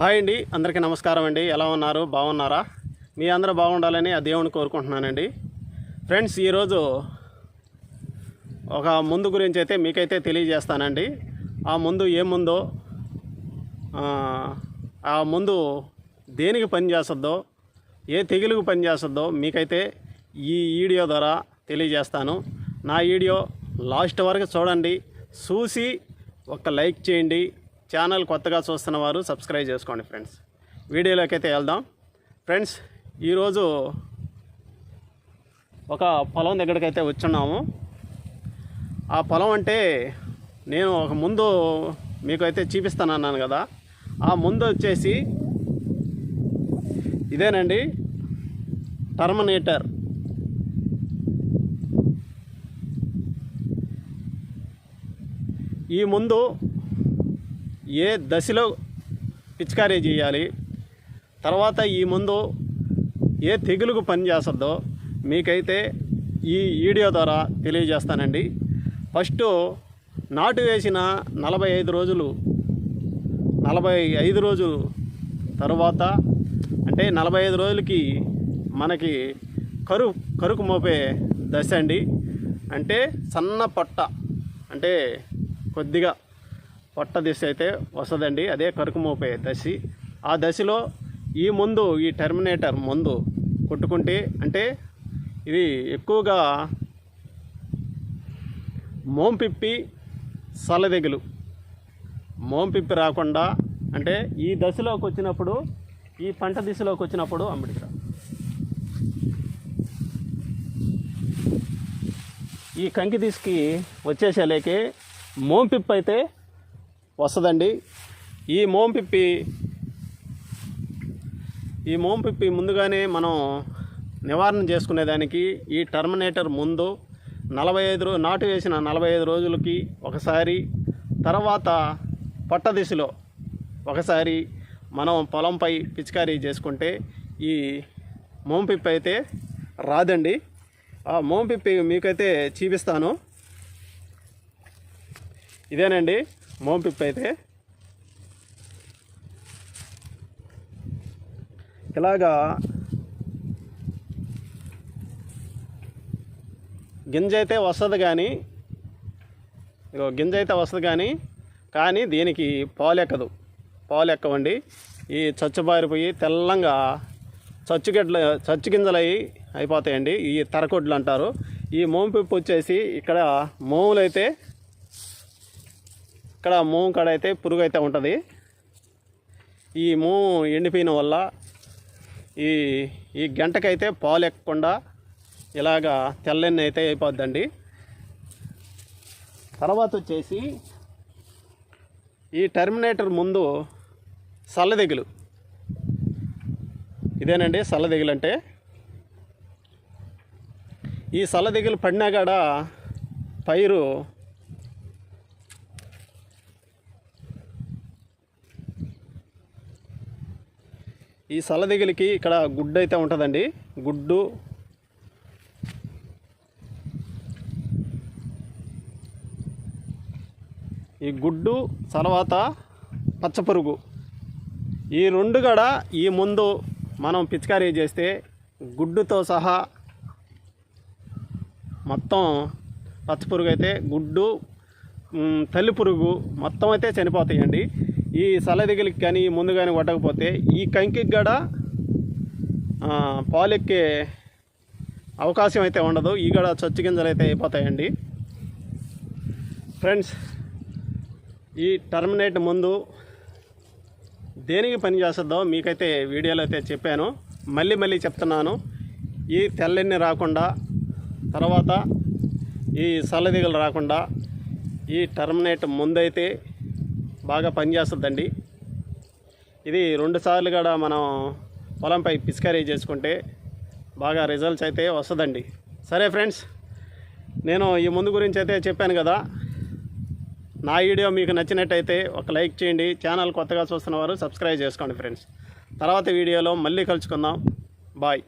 Hi అండి అందరికీ నమస్కారం అండి. ఎలా ఉన్నారు? బాగున్నారా? మీ అందరూ బాగుండాలని ఆ దేవుని కోరుకుంటున్నానండి. ఫ్రెండ్స్ ఈరోజు ఒక ముందు గురించి అయితే మీకైతే తెలియజేస్తానండి. ఆ ముందు ఏముందో ఆ, ముందు దేనికి పనిచేస్తుందో ఏ తెగులుకు పనిచేస్తుందో మీకైతే ఈ వీడియో ద్వారా తెలియజేస్తాను. నా వీడియో లాస్ట్ వరకు చూడండి. చూసి ఒక లైక్ చేయండి. ఛానల్ కొత్తగా చూస్తున్న వారు సబ్స్క్రైబ్ చేసుకోండి ఫ్రెండ్స్. వీడియోలోకి అయితే వెళ్దాం. ఫ్రెండ్స్ ఈరోజు ఒక పొలం దగ్గరికి అయితే వచ్చున్నాము. ఆ పొలం అంటే నేను ఒక ముందు మీకు అయితే చూపిస్తాను అన్నాను కదా. ఆ ముందు వచ్చేసి ఇదేనండి టర్మినేటర్. ఈ ముందు ఏ దశలో పిచికారీ చేయాలి? తర్వాత ఈ ముందు ఏ తెగులుకు పనిచేస్తుందో మీకైతే ఈ వీడియో ద్వారా తెలియజేస్తానండి. ఫస్ట్ నాటు వేసిన నలభై ఐదు రోజులు నలభై ఐదు రోజులు తరువాత అంటే నలభై ఐదు రోజులకి మనకి కరు కరుకు మోపే దశ అండి. అంటే సన్న పొట్ట అంటే కొద్దిగా పొట్ట దిశ అయితే వస్తుందండి అదే కరుకుమోపే దశ. ఆ దశలో ఈ ముందు ఈ టెర్మినేటర్ ముందు కొట్టుకుంటే అంటే ఇది ఎక్కువగా మోంపిప్పి సలదెగులు. మోంపిప్పి రాకుండా అంటే ఈ దశలోకి వచ్చినప్పుడు ఈ పంట దిశలోకి వచ్చినప్పుడు అమ్మడికి ఈ కంకి దిశకి వచ్చేసేలేకే మోంపిప్పు అయితే వస్తుందండి. ఈ మోంపిప్పి ఈ మోంపిప్పి ముందుగానే మనం నివారణ చేసుకునేదానికి ఈ టర్మినేటర్ ముందు నలభై ఐదు నాటు వేసిన నలభై ఐదు రోజులకి ఒకసారి తర్వాత పట్ట దిశలో ఒకసారి మనం పొలంపై పిచికారీ చేసుకుంటే ఈ మోంపిప్పి అయితే రాదండి. ఆ మోంపిప్పి మీకైతే చూపిస్తాను. ఇదేనండి. మోంపిప్పి అయితే ఇలాగా గింజ అయితే వస్తుంది కానీ ఇగో గింజ అయితే వస్తుంది కానీ కానీ దీనికి పాలు ఎక్కదు పాలు ఎక్కవండి ఈ చచ్చుబారిపోయి తెల్లంగా చచ్చుగడ్డలు చచ్చు గింజలు అయి అయిపోతాయండి. ఈ తరకొడ్లు అంటారు. ఈ మోంపిప్పు వచ్చేసి ఇక్కడ మోములు అయితే ఇక్కడ మూవ్ కాడ అయితే పురుగు అయితే ఉంటుంది. ఈ మూవ్ ఎండిపోయిన వల్ల ఈ ఈ గంటకైతే పాలు ఎక్కకుండా ఇలాగా తెల్లని అయితే అయిపోద్దండి. తర్వాత వచ్చేసి ఈ టర్మినేటర్ ముందు సల్లదెగులు. ఇదేనండి సల్లదెగులు అంటే. ఈ సల్లదెగులు పడినా కాడ పైరు ఈ సల్లదెగులకి ఇక్కడ గుడ్డు అయితే ఉంటుందండి. గుడ్డు. ఈ గుడ్డు తర్వాత పచ్చపురుగు. ఈ రెండు కూడా ఈ ముందు మనం పిచికారీ చేస్తే గుడ్డుతో సహా మొత్తం పచ్చపురుగు అయితే గుడ్డు తల్లి పురుగు మొత్తం అయితే చనిపోతాయండి. ఈ సలదిగలికి కానీ ముందు కానీ ఈ కంకికి కూడా పాలెక్కే అవకాశం అయితే ఉండదు. ఈ కూడా చచ్చి గింజలు అయితే అయిపోతాయండి. ఫ్రెండ్స్ ఈ టర్మినేట్ ముందు దేనికి పని చేస్తుందో మీకైతే వీడియోలో అయితే చెప్పాను. మళ్ళీ మళ్ళీ చెప్తున్నాను. ఈ తెల్లెన్ని రాకుండా తర్వాత ఈ సల్లదిగలు రాకుండా ఈ టర్మినేట్ ముందైతే బాగా పనిచేస్తుందండి ఇది రెండు సార్లు కూడా మనం పొలంపై పిచికారీ చేసుకుంటే బాగా రిజల్ట్స్ అయితే వస్తుందండి. సరే ఫ్రెండ్స్ నేను ఈ ముందు గురించి అయితే చెప్పాను కదా. నా వీడియో మీకు నచ్చినట్టయితే ఒక లైక్ చేయండి. ఛానల్ కొత్తగా చూస్తున్న వారు సబ్స్క్రైబ్ చేసుకోండి ఫ్రెండ్స్ తర్వాత వీడియోలో మళ్ళీ కలుసుకుందాం. బాయ్